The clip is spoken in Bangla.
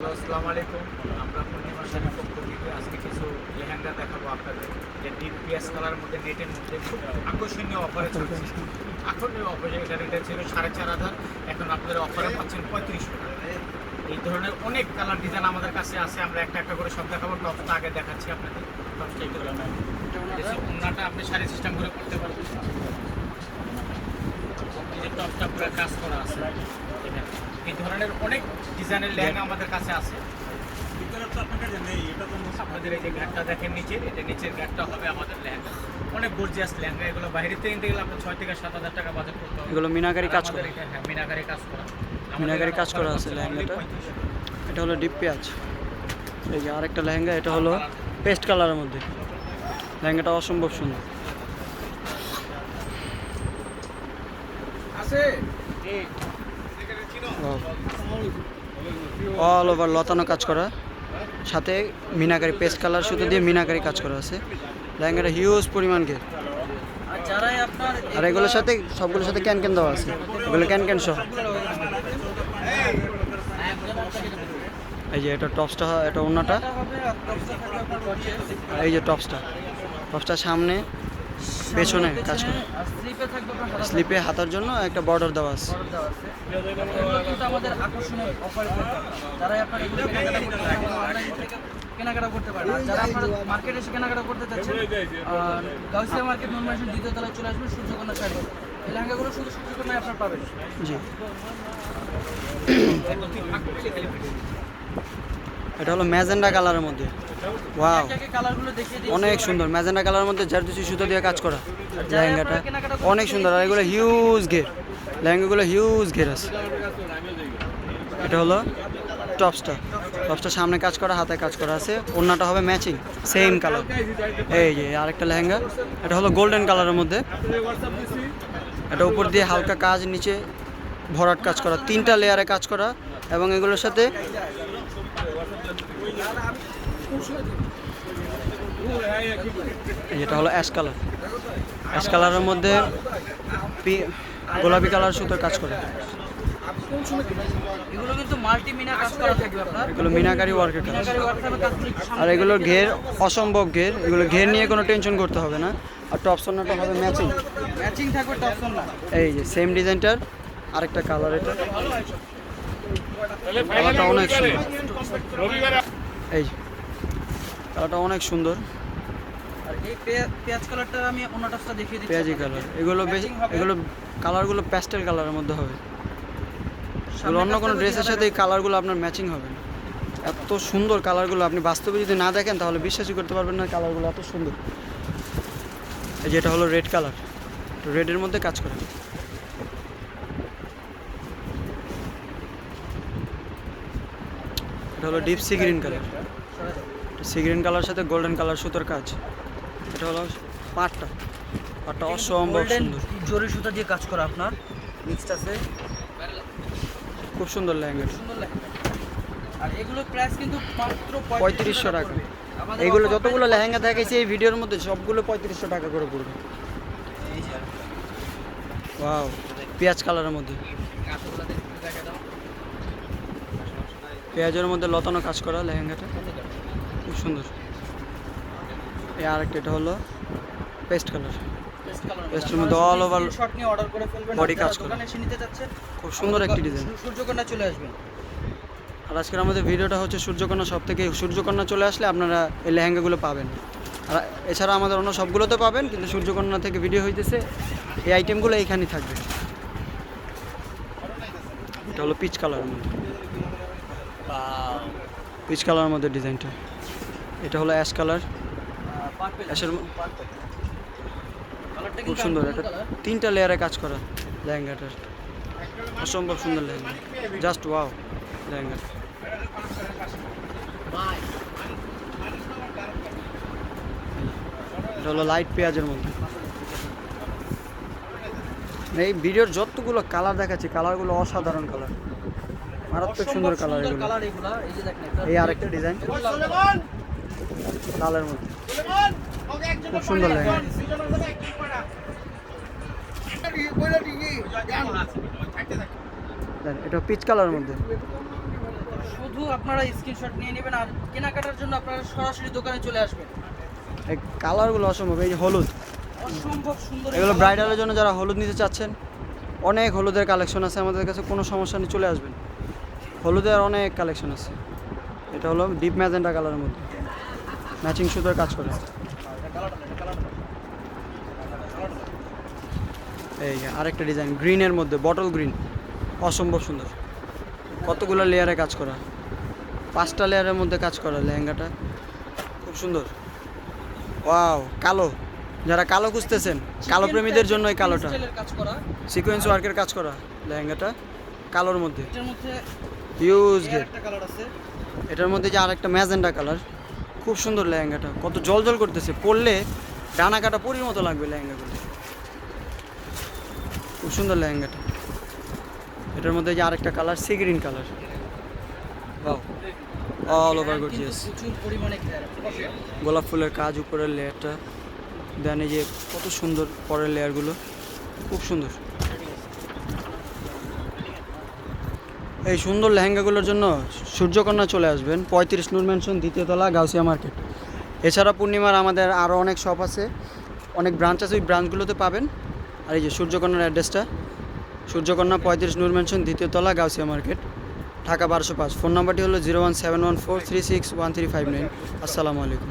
আসসালামু আলাইকুম। আমরা পূর্ণিমা শাড়ির পক্ষ আজকে কিছু লেহেঙ্গা দেখাবো আপনাদের। যে ডিপ পিয়াস কালার মধ্যে নেটের মধ্যে আকর্ষণীয় অফারে চলছে। আকর্ষণীয় অফারে এটা রেটে ছিল সাড়ে চার হাজার। এখন আপনারা অফারে পাচ্ছেন পঁয়ত্রিশশো টাকা। এই ধরনের অনেক কালার ডিজাইন আমাদের কাছে আছে। আমরা একটা একটা করে সব দেখাবো। টপটা আগে দেখাচ্ছি আপনাদের। টপটা আপনি শাড়ি সিস্টেম করে করতে পারবেন। এই যে টপটা পুরো কাজ করা আছে। এই ধরনের অনেক ডিজাইনের লেহেঙ্গা আমাদের কাছে আছে। আপনাদের এই যে ঘাটটা দেখেন নিচের এটা নিচের ঘাটটা হবে আমাদের লেহেঙ্গা অনেক গর্জিয়াস লেহেঙ্গা এগুলো বাইরে থেকে নিতে গেলে আপনার ছয় থেকে সাত হাজার টাকা বাজেট করতে হবে। এগুলো মিনাকারি কাজ করে। হ্যাঁ মিনাকারি কাজ করা। মিনাকারি কাজ করা আছে লেহেঙ্গাটা। এটা হলো ডিপ পেঁয়াজ। এই যে আরেকটা লেহেঙ্গা এটা হলো পেস্ট কালারের মধ্যে। লেহেঙ্গাটা অসম্ভব সুন্দর। আছে? অল ওভার লতানো কাজ করা। সাথে মিনাকারি পেস্ট কালার সুতো দিয়ে মিনাকারি কাজ করা আছে। লেহেঙ্গাটা হিউজ পরিমাণ ঘের আর এগুলোর সাথে সবগুলোর সাথে ক্যান ক্যান দেওয়া আছে। এগুলো ক্যান ক্যান সহ। এই যে এটা টপসটা, এটা অন্যটা এই যে টপসটা। টপসটা সামনে পেছনে কাজ করে। স্লিপে থাকবে স্লিপে হাতার জন্য একটা বর্ডার দেওয়া আছে। আমাদের আকর্ষণীয় অফারে আপনার এগুলো কেনাকাটা করতে পারেন আর যারা আপনার মার্কেটে এসে কেনাকাটা করতে চাচ্ছেন আর গাউসিয়া মার্কেট নুন দ্বিতীয় তলায় চলে আসবেন সূর্যকন্যা শাড়ি। এই লেহেঙ্গাগুলো শুধু সূর্যকন্যায় আপনার পাবেন। জি। এটা হলো ম্যাজেন্ডা কালারের মধ্যে। ওয়াও। অনেক সুন্দর। ম্যাজেন্ডা কালারের মধ্যে জারদুসি সুতো দিয়ে কাজ করা। লেহেঙ্গাটা অনেক সুন্দর। আর এগুলো হিউজ ঘের লেহেঙ্গাগুলো হিউজ ঘের আছে। এটা হলো টপসটা। টপসটা সামনে কাজ করা, হাতে কাজ করা আছে। ওড়নাটা হবে ম্যাচিং সেম কালার এই যে, আরেকটা লেহেঙ্গা। এটা হলো গোল্ডেন কালারের মধ্যে। এটা উপর দিয়ে হালকা কাজ, নিচে ভরাট কাজ করা। তিনটা লেয়ারে কাজ করা। এবং এগুলোর সাথে এই যেটা হলো অ্যাশ কালার অ্যাশ কালারের মধ্যে গোলাপি কালার সুতোর কাজ করে। এগুলো কিন্তু মাল্টি মিনা কাজ করা থাকবে আপনার। এগুলো মিনাকারি ওয়ার্কের কাজ। আর এগুলোর ঘের অসম্ভব ঘের। এগুলো ঘের নিয়ে কোনো টেনশন করতে হবে না। আর টপ সোনাটা হবে ম্যাচিং থাকবে এই যে সেম ডিজাইনটার আরেকটা কালার এটা। কালারটা অনেক সুন্দর। এই যে কালারটা অনেক সুন্দর। আর এই পেঁয়াজ কালারটা আমি অন্য টপসটা দেখিয়ে দিচ্ছি পেঁয়াজি কালার। এগুলো এগুলো কালারগুলো প্যাস্টেল কালারের মধ্যে হবে। অন্য কোনো ড্রেসের সাথে এই কালারগুলো আপনার ম্যাচিং হবে না। এত সুন্দর কালারগুলো আপনি বাস্তবে যদি না দেখেন তাহলে বিশ্বাসই করতে পারবেন না কালারগুলো এত সুন্দর। এই যেটা হলো রেড কালার রেডের মধ্যে কাজ করে। এটা হলো deep sea green colour sea green colour সাথে গোল্ডেন কালার সুতোর কাজ। এটা হলো পাটটা। পাটটা অসম্ভব সুন্দর। জরি সুতা দিয়ে কাজ করা আপনার। মিক্সড আছে। খুব সুন্দর লাগে আর এগুলো প্রাইস কিন্তু মাত্র পঁয়ত্রিশশো টাকা এইগুলো যতগুলো লেহেঙ্গা দেখাইছি এই ভিডিওর মধ্যে সবগুলো পঁয়ত্রিশশো টাকা করে পড়বে। ওয়াও পেঁয়াজ কালারের মধ্যে। পেঁয়াজের মধ্যে লতানো কাজ করা লেহেঙ্গাটা। খুব সুন্দর। এই আরেকটা এটা হলো পেস্ট কালার। আপনারা মধ্যে করে ফেলবেন body কাজ করা। খুব সুন্দর একটি ডিজাইন সূর্যকন্যা চলে আসবেন আর আজকের আমাদের ভিডিওটা হচ্ছে সূর্যকন্যা সব থেকে সূর্যকন্যা চলে আসলে আপনারা এই লেহেঙ্গাগুলো পাবেন। আর এছাড়া আমাদের অন্য সবগুলোতে পাবেন কিন্তু সূর্যকন্যা থেকে ভিডিও হইতেছে এই আইটেমগুলো এইখানেই থাকবে। এটা হলো পিচ কালারের মধ্যে। পিচ কালারের মধ্যে ডিজাইনটা। এটা হলো অ্যাশ কালার অ্যাশের খুব সুন্দর। এটা। তিনটা লেয়ারে কাজ করা লেহেঙ্গাটার। অসম্ভব সুন্দর লেহেঙ্গা। Just wow lehenga. এটা হলো লাইট পেঁয়াজের মধ্যে। এই ভিডিওর যতগুলো কালার দেখাচ্ছি কালারগুলো অসাধারণ কালার মারাত্মক সুন্দর কালার এগুলো। এই আরেকটা ডিজাইন লালের মধ্যে। খুব সুন্দর দেন, এটা পিচ কালারের মধ্যে। শুধু আপনারা স্ক্রিনশট নিয়ে নেবেন আর কেনাকাটার জন্য আপনারা সরাসরি দোকানে চলে আসবেন। এই কালারগুলো অসম্ভব এই যে হলুদ। অসম্ভব সুন্দর এগুলো ব্রাইডালের জন্য যারা হলুদ নিতে চাচ্ছেন অনেক হলুদের কালেকশন আছে আমাদের কাছে কোনো সমস্যা নেই চলে আসবেন। হলুদের অনেক কালেকশন আছে। এটা হলো ডিপ ম্যাজেন্টা কালারের মধ্যে। ম্যাচিং সুতোর কাজ করে। এই আরেকটা ডিজাইন গ্রিনের মধ্যে বটল গ্রিন অসম্ভব সুন্দর। কতগুলো লেয়ারে কাজ করা? পাঁচটা লেয়ারের মধ্যে কাজ করা লেহেঙ্গাটা। খুব সুন্দর। ওয়াও কালো। যারা কালো খুঁজতেছেন কালো প্রেমীদের জন্য এই কালোটা। সিকোয়েন্স ওয়ার্কের কাজ করা। লেহেঙ্গাটা। কালোর মধ্যে এটার মধ্যে ইউজ এর একটা এটার মধ্যে যে আরেকটা ম্যাজেন্ডা কালার খুব সুন্দর লেহেঙ্গাটা। কত জল জল করতেছে। পরলে ডানা কাটা পরির মতো লাগবে লেহেঙ্গাগুলো। খুব সুন্দর লেহেঙ্গাটা। এটার মধ্যে যে আরেকটা colour sea green colour all over gorgeous গোলাপ ফুলের কাজ উপরের লেয়ারটা দেন এই যে কত সুন্দর পরের লেয়ারগুলো খুব সুন্দর। এই সুন্দর লেহেঙ্গাগুলোর জন্য সূর্যকন্যা চলে আসবেন, পঁয়ত্রিশ নূর ম্যানশন দ্বিতীয়তলা গাউসিয়া মার্কেট এছাড়া পূর্ণিমার আমাদের আরও অনেক শপ আছে, অনেক ব্রাঞ্চ আছে, ওই ব্রাঞ্চগুলোতে পাবেন। আর এই যে সূর্যকন্যার অ্যাড্রেসটা সূর্যকন্যা পঁয়ত্রিশ নূর ম্যানশন দ্বিতীয়তলা গাউসিয়া মার্কেট ঢাকা বারোশো পাঁচ। ফোন নাম্বারটি হলো zero one seven one four three six one three five nine আসসালামু আলাইকুম।